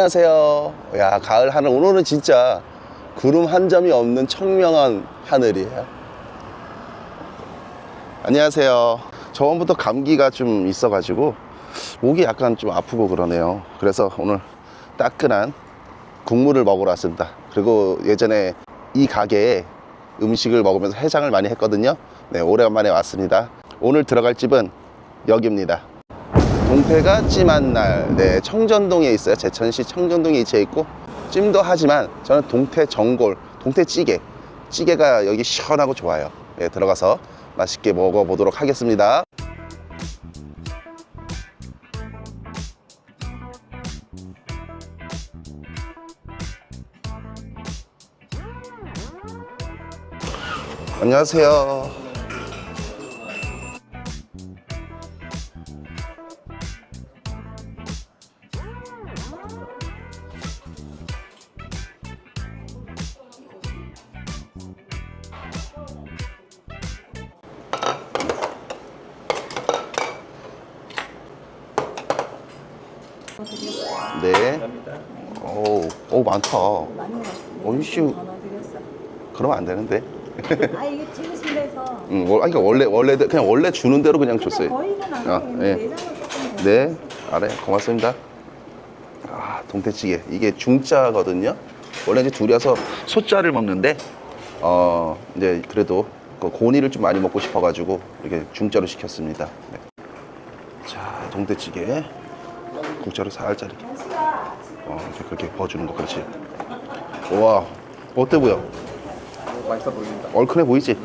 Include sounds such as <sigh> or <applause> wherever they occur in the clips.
안녕하세요. 야, 가을 하늘. 오늘은 진짜 구름 한 점이 없는 청명한 하늘이에요. 안녕하세요. 저번부터 감기가 좀 있어 가지고 목이 약간 좀 아프고 그러네요. 그래서 오늘 따끈한 국물을 먹으러 왔습니다. 그리고 예전에 이 가게에 음식을 먹으면서 해장을 많이 했거든요. 네, 오래간만에 왔습니다. 오늘 들어갈 집은 여기입니다. 동태가 찜한 날, 네, 청전동에 있어요. 제천시 청전동에 위치해 있고, 찜도 하지만 저는 동태 전골, 동태 찌개, 찌개가 여기 시원하고 좋아요. 네, 들어가서 맛있게 먹어보도록 하겠습니다. 안녕하세요. 네. 오, 오 많다. 많이 마시고 어이씨. 전화 드렸어. 그러면 안 되는데. <laughs> 아 이게 찍으신데서. 음, 월- 아니, 그러니까 원래 원래 그냥 원래 주는 대로 그냥 근데 줬어요. 거의는 안 아. 예. 조금 더 네, 알아요. 고맙습니다. 아, 동태찌개. 이게 중짜거든요. 원래 이제 둘이서 소짜를 먹는데, 어, 이제 그래도 그 고니를 좀 많이 먹고 싶어가지고 이렇게 중짜로 시켰습니다. 네. 자, 동태찌개. 국자로 살짝 이렇게. 어, 이렇게 그렇게 부어주는 거, 그렇지. 와, 어때 보여? 맛있어 보입니다. 얼큰해 보이지?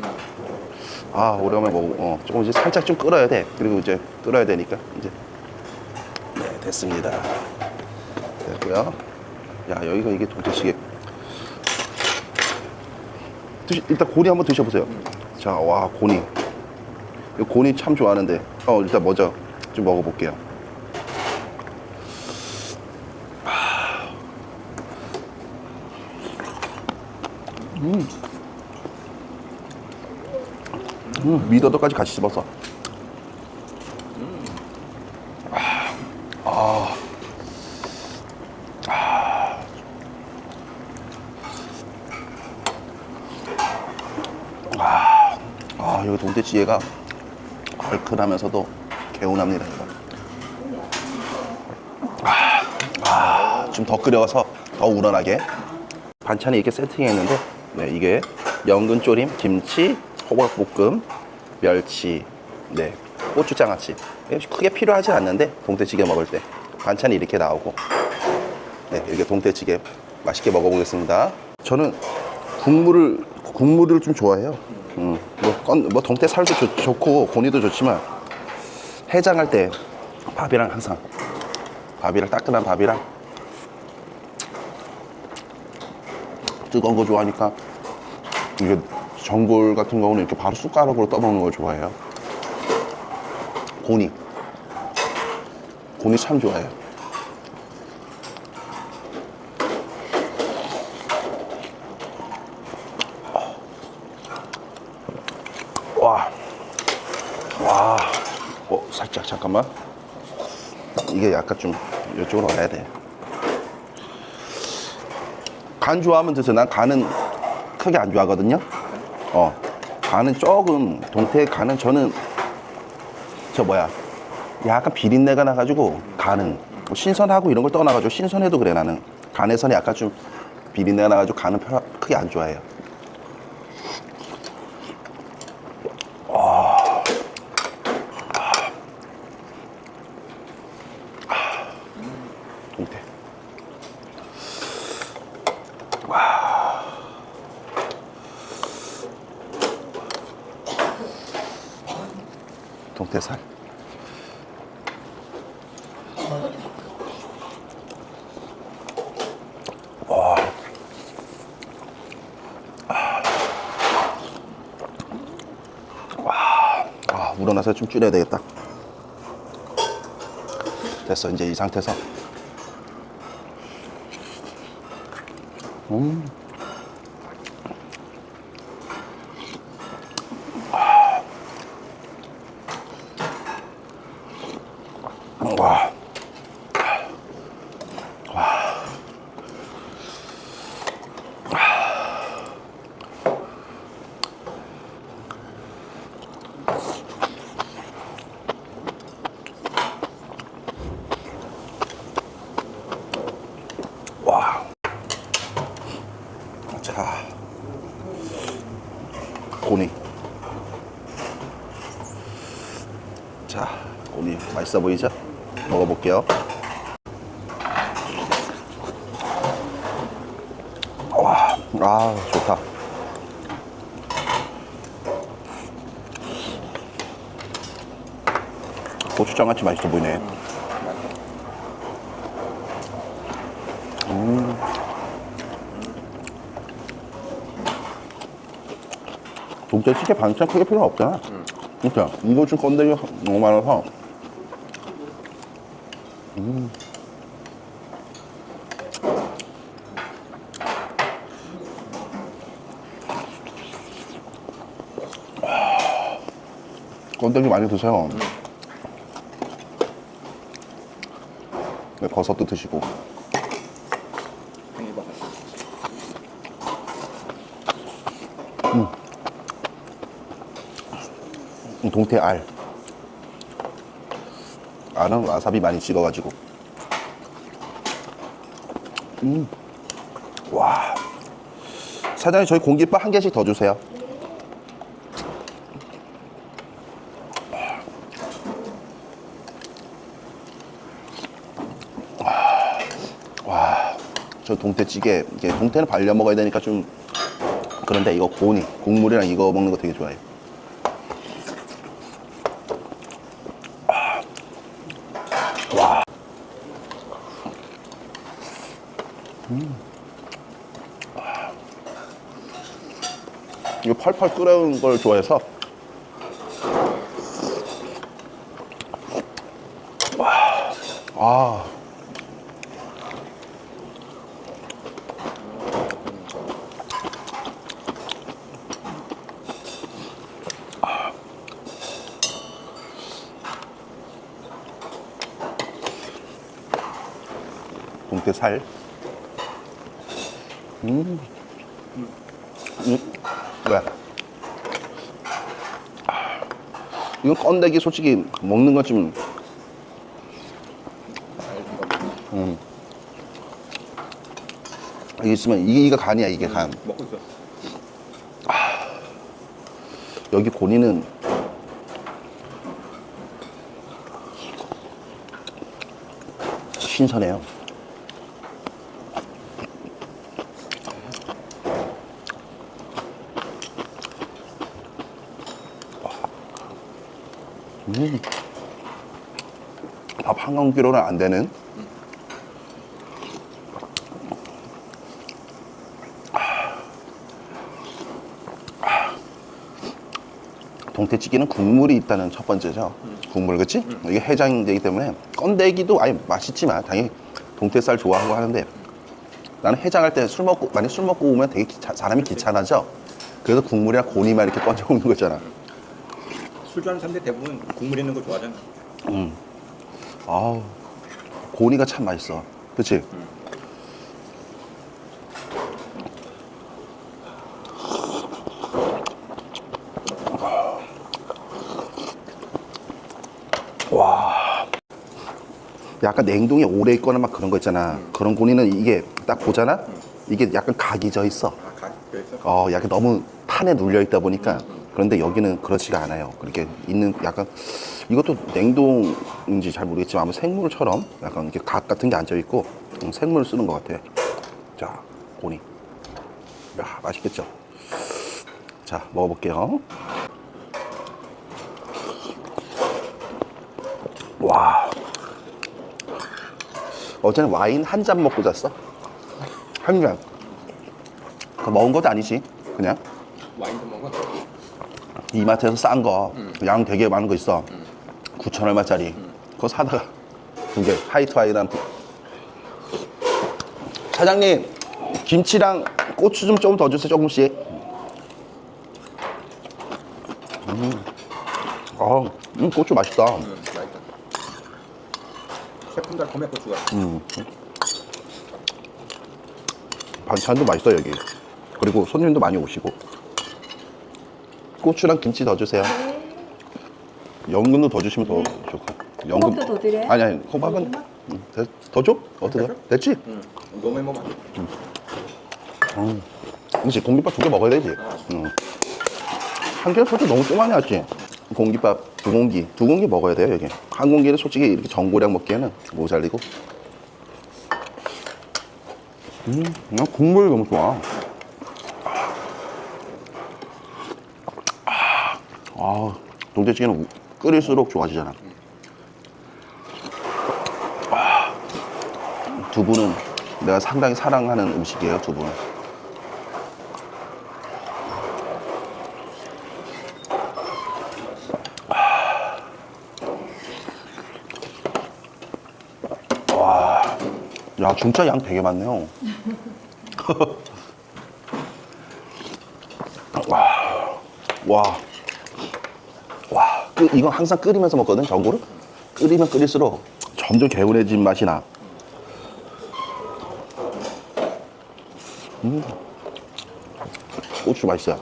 아 오래간만에 먹어. 어, 조금 이제 살짝 좀 끓어야 돼. 그리고 이제 끓어야 되니까 이제. 네 됐습니다. 됐고요. 야 여기가 이게 동태찌개 드시, 일단 고니 한번 드셔보세요. 자와 고니. 이 고니 참 좋아하는데. 어 일단 먼저 좀 먹어볼게요 음, 미더덕까지 같이 씹었어. 아, 아, 아, 아, 여기 동태찌개가 얼큰하면서도 개운합니다. 아, 아, 좀 더 끓여서 더 우러나게. 반찬이 이렇게 세팅해 있는데, 네, 이게 연근 조림, 김치, 호박볶음, 멸치, 네, 고추장아찌. 크게 필요하지 않는데 동태찌개 먹을 때 반찬이 이렇게 나오고, 네, 이렇게 동태찌개 맛있게 먹어보겠습니다. 저는 국물을 국물을 좀 좋아해요. 음, 뭐, 건, 뭐 동태 살도 좋, 좋고 고니도 좋지만 해장할 때 밥이랑 항상 밥이랑 따끈한 밥이랑 뜨거운 거 좋아하니까 이게 전골 같은 경우는 이렇게 바로 숟가락으로 떠먹는 걸 좋아해요. 고니. 고니 참 좋아해요. 와. 와. 어, 살짝, 잠깐만. 이게 약간 좀 이쪽으로 와야 돼. 간 좋아하면 드세요. 난 간은 크게 안 좋아하거든요. 어, 간은 조금 동태 간은 저는 저 뭐야 약간 비린내가 나가지고 간은 뭐 신선하고 이런 걸 떠나가지고 신선해도 그래 나는 간에서는 약간 좀 비린내가 나가지고 간은 별 크게 안 좋아해요. 동태살. 와. 와. 아, 우러나서 좀 줄여야 되겠다. 됐어. 이제 이 상태에서. 음. 와. 와. 맛있어 보이죠? 먹어볼게요. 와, 아 좋다. 고추장 같이 맛있어 보이네. 음. 동태찌개 반찬 크게 필요 없잖아. 그러니까 이거 좀 건더기 너무 많아서. 음. 아, 건더기 많이 드세요. 네, 버섯도 드시고. 팽이버섯. 동태 알. 알은 와사비 많이 찍어가지고. 음. 와. 사장님, 저희 공깃밥 한 개씩 더 주세요. 와. 저 동태찌개, 이게 동태는 발려 먹어야 되니까 좀 그런데 이거 고니, 국물이랑 이거 먹는 거 되게 좋아해요. 펄펄 끓여온 걸 좋아해서. 와, 아. 동태 살. 음. 왜? 아, 이건 건더기 솔직히 먹는 건 좀 음. 이게 있으면 이게, 이게 간이야 이게 간 먹고 있어. 여기 고니는 신선해요 음. 밥한 공기로는 안 되는 동태찌개는 국물이 있다는 첫 번째죠. 국물, 그치? 이게 해장되기 때문에 건더기도 아니 맛있지만 당연히 동태살 좋아하고 하는데 나는 해장할 때 술 먹고 만약 술 먹고 오면 되게 귀찮- 사람이 귀찮아져. 그래서 국물이랑 고니만 이렇게 <laughs> 꺼져 먹는 거잖아. 술 좋아하는 사람들 대부분 국물 있는 거 좋아하잖아. 아우 고니가 참 맛있어. 그치? 와. 약간 냉동에 오래 있거나 막 그런 거 있잖아. 그런 고니는 이게 딱 보잖아? 이게 약간 각이 져 있어. 아, 가, 그랬어? 어, 약간 너무 판에 눌려 있다 보니까 그런데 여기는 그렇지가 않아요. 그렇게 있는 약간 이것도 냉동인지 잘 모르겠지만 아마 생물처럼 약간 이렇게 각 같은 게 앉아 있고 음, 생물을 쓰는 것 같아. 자, 고니. 야, 맛있겠죠? 자, 먹어볼게요. 와. 어제는 와인 한 잔 먹고 잤어. 한 잔. 그 먹은 것도 아니지. 그냥 와인도 먹어? 이마트에서 싼 거 양 되게 많은 거 있어. 9천 얼마짜리. 그거 사다가 두개 화이트 와인한 사장님 김치랑 고추 좀좀더 주세요 조금씩. 음. 아, 음, 고추 맛있다. 응, 맛있다. 새콤달콤해 고추가. 음. 반찬도 맛있어 여기. 그리고 손님도 많이 오시고 고추랑 김치 더 주세요 연근도 더 주시면 더 좋고 호박도 더 드려요? 아니 아니 호박은 음, 대- 더 줘? 어떻게 돼? 됐지? 응. 너무 해먹어. 그렇지 공깃밥 두 개 먹어야 되지 응. 한 개는 솔직히 너무 좀 많이 왔지 공깃밥 두 공기, 두 공기 먹어야 돼요, 여기. 한 공기는 솔직히 이렇게 전고량 먹기에는 모자리고. 음, 나 국물이 너무 좋아. 아, 동태찌개는 우- 끓일수록 좋아지잖아. 아, 두부는 내가 상당히 사랑하는 음식이에요, 두부는. 야, 진짜 양 되게 많네요. <laughs> 와, 와, 와. 그, 이건 항상 끓이면서 먹거든, 전골을. 끓이면 끓일수록 점점 개운해진 맛이 나. 음. 고추 맛있어요.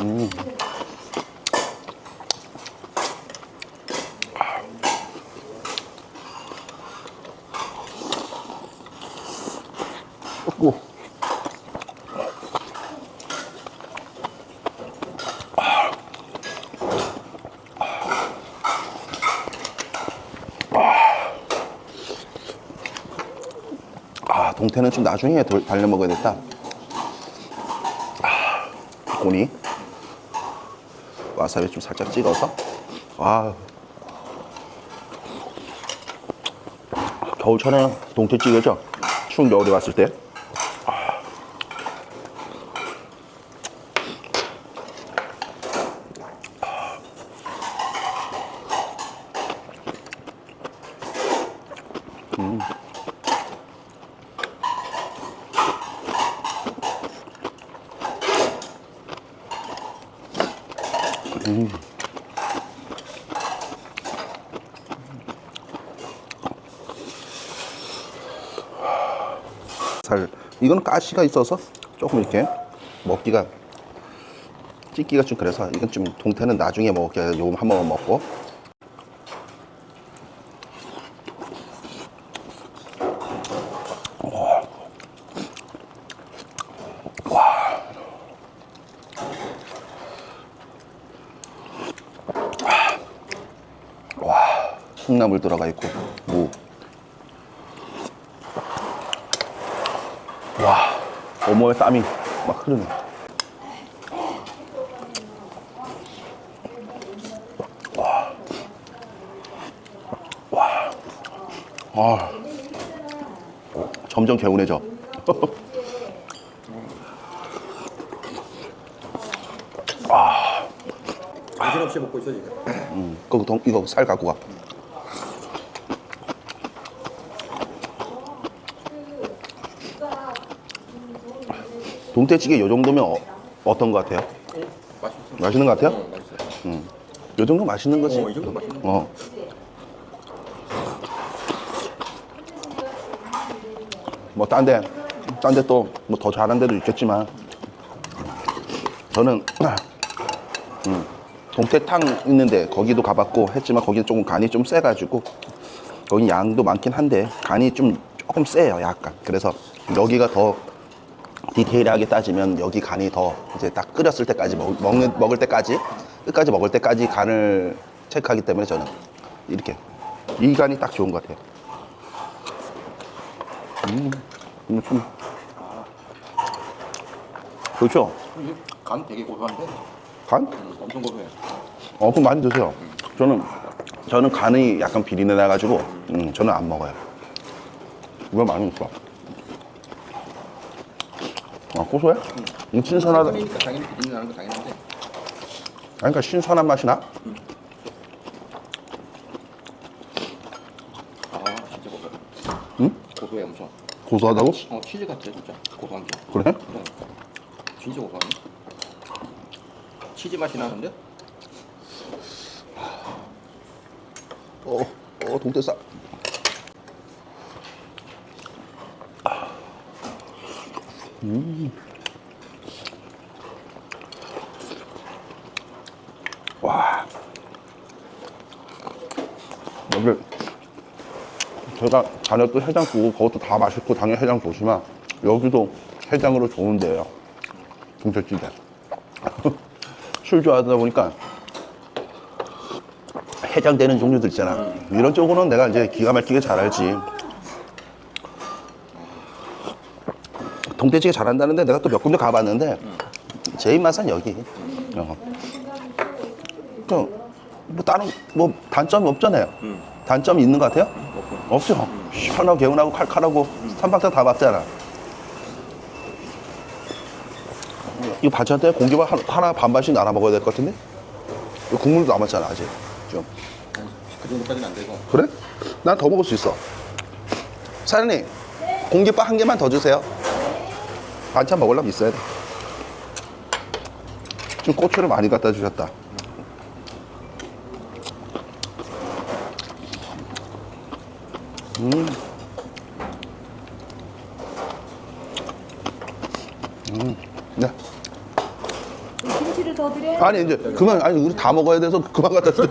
오. 동태는 좀 나중에 돌- 달려 먹어야겠다. 아, 고니. 와사비 좀 살짝 찍어서. 아. 겨울철에는 동태찌개죠. 추운 겨울에 왔을 때. 살 이거는 가시가 있어서 조금 이렇게 먹기가 찢기가 좀 그래서 이건 좀 동태는 나중에 먹을게요. 요금 한 번만 먹고 와 콩나물 들어가 있고 무 와, 어머의 땀이 막 흐르네. 와, 와, 아, 점점 개운해져. <laughs> 정신없이 먹고 있어 지금. 음, 그거 동, 이거 살 갖고 가. 동태찌개 요 정도면 어, 어떤 것 같아요? 맛있어. 맛있는 것 같아요? 어, 맛있어. 요 정도 맛있는 거지. 어, 이 정도 맛있는 거. 어. 뭐, 딴 데, 딴 데 또, 뭐 더 잘한 데도 있겠지만, 저는, <clears throat> 음, 동태탕 있는데, 거기도 가봤고 했지만, 거기는 조금 간이 좀 세가지고, 거긴 양도 많긴 한데, 간이 좀 조금 세요, 약간. 그래서, 여기가 더 디테일하게 따지면, 여기 간이 더, 이제 딱 끓였을 때까지, 먹, 먹는, 먹을 때까지, 끝까지 먹을 때까지 간을 체크하기 때문에 저는 이렇게. 이 간이 딱 좋은 것 같아요. 음, 좀. 그렇죠? 간 되게 고소한데 간? 음, 엄청 고소해. 어, 그럼 많이 드세요. 저는, 저는 간이 약간 비린내 나가지고, 음, 저는 안 먹어요. 이거 많이 있어. 아, 고소해? 음, 신선하다. 아니, 그러니까 당연히 비린내 나는 거 당연한데 그러니까 신선한 맛이 나? 아 진짜 고소해. 응? 고소해 엄청. 고소하다고? 어 치즈 같아 진짜 고소한 게. 그래? 어. 진짜 고소하네. 치즈 맛이 나는데? 어, 어, 동태살. 음. 와. 여기 제가 다녔던 해장국 그것도 다 맛있고 당연히 해장 좋지만 여기도 해장으로 좋은데요. 동태찌개. <laughs> 술 좋아하다 보니까 해장되는 종류들 있잖아. 이런 쪽으로는 내가 이제 기가 막히게 잘 알지. 동태찌개 잘한다는데 내가 또 몇 군데 가봤는데 제 입맛은 여기. 어. 그, 뭐 다른 뭐 단점이 없잖아요. 단점이 있는 것 같아요? 없죠. 시원하고 개운하고 칼칼하고 삼박자 다 맞잖아. 이거 반찬 때 공기밥 하나, 하나 반반씩 나눠 먹어야 될 것 같은데? 이거 국물도 남았잖아 아직. 좀. 그 정도까지는 안 되고. 그래? 난 더 먹을 수 있어. 사장님, 공깃밥 한 개만 더 주세요. 반찬 먹으려면 있어야 돼. 좀 고추를 많이 갖다 주셨다. 음. 음. 네. 김치를 더? 아니 이제 그만 아니 우리 다 먹어야 돼서 그만 갖다 주세요.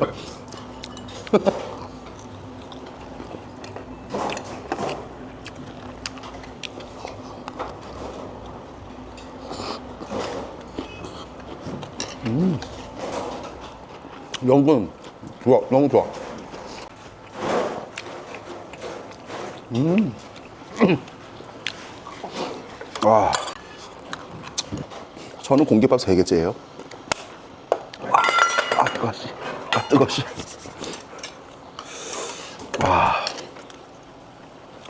<laughs> 음. 연근 좋아 너무 좋아. 음. 와. <clears throat> 저는 공깃밥 세 개째예요. 아 뜨거 씨. 아 뜨거 씨. 와.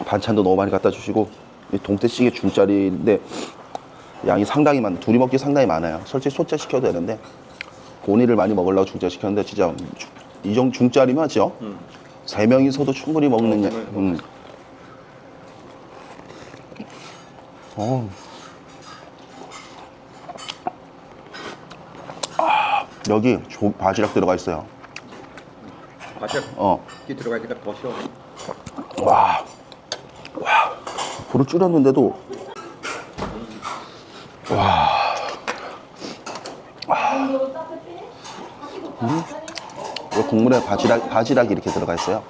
반찬도 너무 많이 갖다 주시고 이 동태찌개 중짜리인데 양이 상당히 많. 둘이 먹기 상당히 많아요. 솔직히 소짜 시켜도 되는데 고니를 많이 먹으려고 중짜 시켰는데 진짜 이정 중짜리면 죠. 세 명이서도 충분히 먹는. 어, 양. 음. 어. 아, 여기 조, 바지락 들어가 있어요. 바짝 어. 끼 들어가 있으니까 더 시원해. 와. 와. 불을 줄였는데도. 와. 와. 음. 이 국물에 바지락, 바지락이 이렇게 들어가 있어요.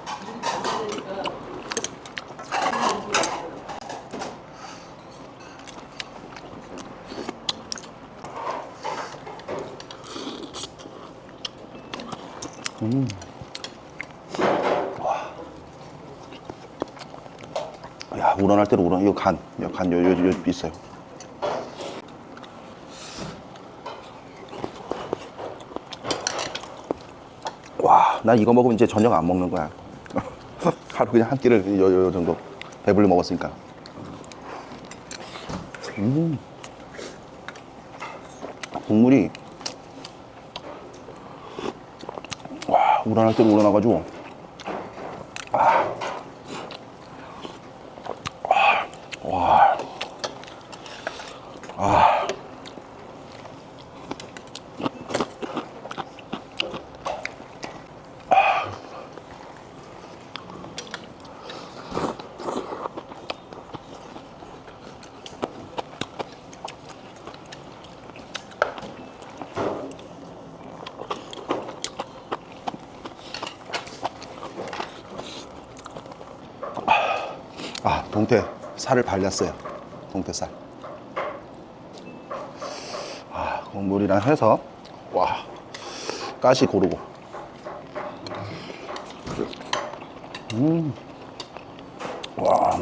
야, 우러날 때로 우러. 이거 간. 이거 간, 요, 요, 요 있어요. 와, 나 이거 먹으면 이제 저녁 안 먹는 거야. <laughs> 하루 그냥 한 끼를 요, 요, 요 정도 배불리 먹었으니까. 음. 국물이 와, 우러날 때로 우러나가지고 아, 동태 살을 발렸어요. 동태살. 아, 국물이랑 해서 와, 가시 고르고. 음, 와.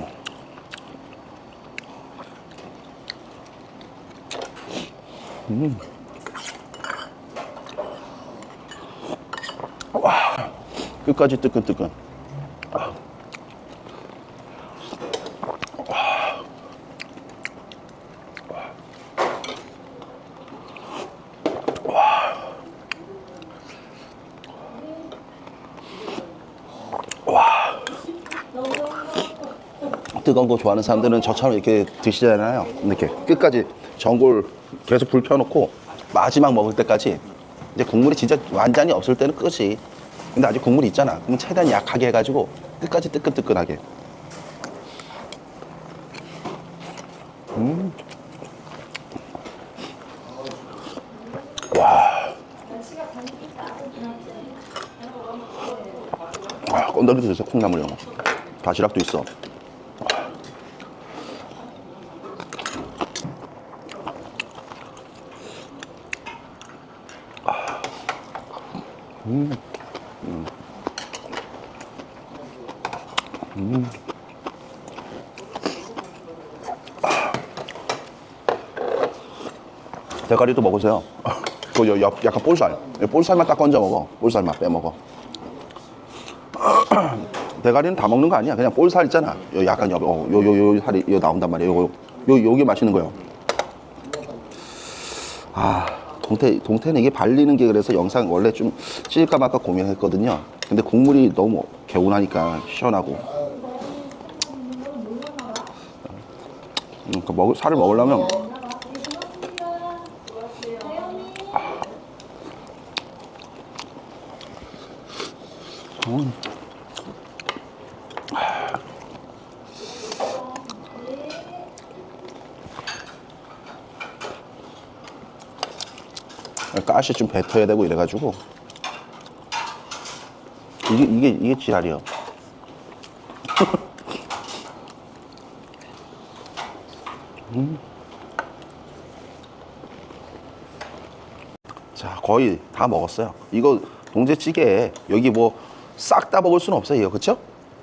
음. 와, 끝까지 뜨끈뜨끈. 뜨거운 거 좋아하는 사람들은 저처럼 이렇게 드시잖아요. 이렇게 끝까지 전골 계속 불 펴놓고 마지막 먹을 때까지 이제 국물이 진짜 완전히 없을 때는 끝이. 근데 아직 국물이 있잖아. 그럼 최대한 약하게 해가지고 끝까지 뜨끈뜨끈하게. 음. 와. 아, 건더기도 있어, 콩나물 영어. 바지락도 있어. 대가리도 먹으세요. 그 약간 볼살. 볼살만 딱 건져 먹어. 볼살만 빼 먹어. <clears throat> 대가리는 다 먹는 거 아니야. 그냥 볼살 있잖아. 요 약간 옆, 어, 요, 요, 요 살이 요 나온단 말이에요. 요거, 요, 요게 맛있는 거예요. 아, 동태, 동태는 이게 발리는 게 그래서 영상 원래 좀 찍을까 말까 고민했거든요. 근데 국물이 너무 개운하니까 시원하고. 음, 그 먹을, 살을 먹으려면 가시 좀 뱉어야 되고 이래가지고 이게 이게 이게 지랄이요. <laughs> 음. 자 거의 다 먹었어요. 이거 동태찌개 여기 뭐 싹 다 먹을 수는 없어요, 그렇죠?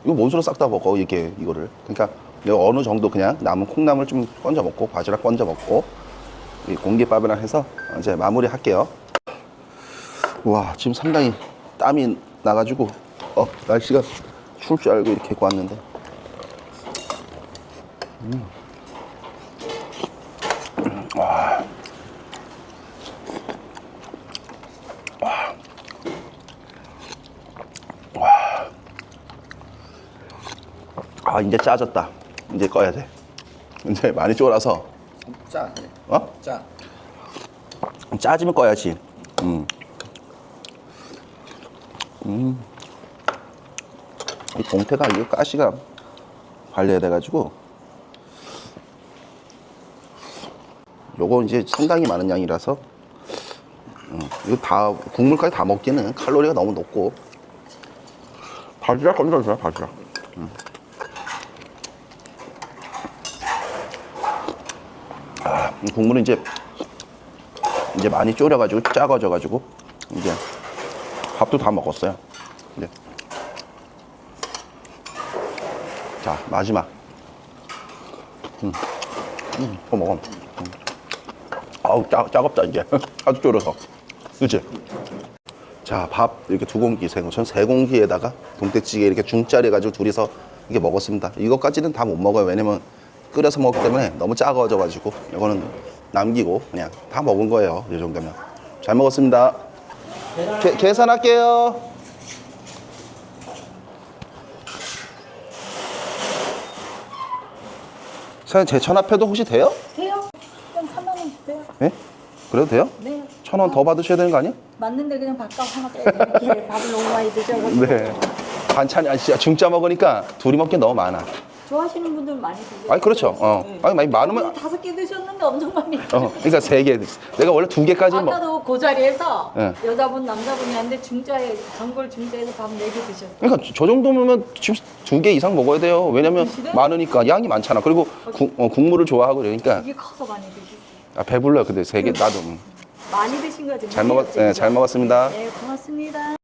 이거 뭔 소리 싹다 먹어 이게 이거를. 그러니까 내가 어느 정도 그냥 남은 콩나물 좀 건져 먹고 바지락 건져 먹고 이 공깃밥이랑 해서 이제 마무리 할게요. 와 지금 상당히 땀이 나가지고 어 날씨가 추울 줄 알고 이렇게 입고 왔는데. 아 이제 짜졌다. 이제 꺼야 돼. 이제 많이 쫄아서. 짜. 어? 짜. 짜지면 꺼야지. 음. 음. 이 동태가 이 가시가 관리해야 돼가지고 요거 이제 상당히 많은 양이라서 음, 이거 다 국물까지 다 먹기는 칼로리가 너무 높고 바지락 건져주세요 바지락 음. 아, 이 국물은 이제 이제 많이 졸여가지고 작아져가지고 이제 밥도 다 먹었어요. 이제 자 마지막. 음, 음, 더 먹어. 음. 아우 짜, 짜겁다 이제 <laughs> 아주 졸여서, 그렇지? 자밥 이렇게 두 공기 세 공기, 전 세 공기에다가 동태찌개 이렇게 중짜리 해가지고 둘이서 이렇게 먹었습니다. 이것까지는 다 못 먹어요. 왜냐면 끓여서 먹기 때문에 너무 작아져 가지고 이거는 남기고 그냥 다 먹은 거예요. 이 정도면 잘 먹었습니다. 계, 계산할게요. 사장님 제 전화표도 혹시 돼요? 돼요? 그냥 3만 원 주세요. 예? 그래도 돼요? 네. 천 원 더 받으셔야 되는 거 아니에요? 맞는데 그냥 밥값 하나. 밥을 너무 많이 드셔가지고. 네. 반찬이 아니 진짜 중짜 먹으니까 둘이 먹기 너무 많아. 좋아하시는 분들 많이 드세요. 아니 그렇죠. 어. 아니 많이 많으면 다섯 개 드셨는데 엄청 많이. 어. 그러니까 세 개. 내가 원래 두 개까지 먹. 아까도 그 자리에서 네. 여자분 남자분이 하는데 중자에 전골 중자에서 밥 네 개 드셨어요. 그러니까 저 정도면 지금 두 개 이상 먹어야 돼요. 왜냐면? 많으니까 양이 많잖아. 그리고 국, 어, 국물을 좋아하고 그러니까 이게 커서 많이 드시고. 아, 배불러. 근데 세 개 나도 음. 많이 드신 거지. 잘 먹었, 네, 잘 먹었습니다. 네, 고맙습니다.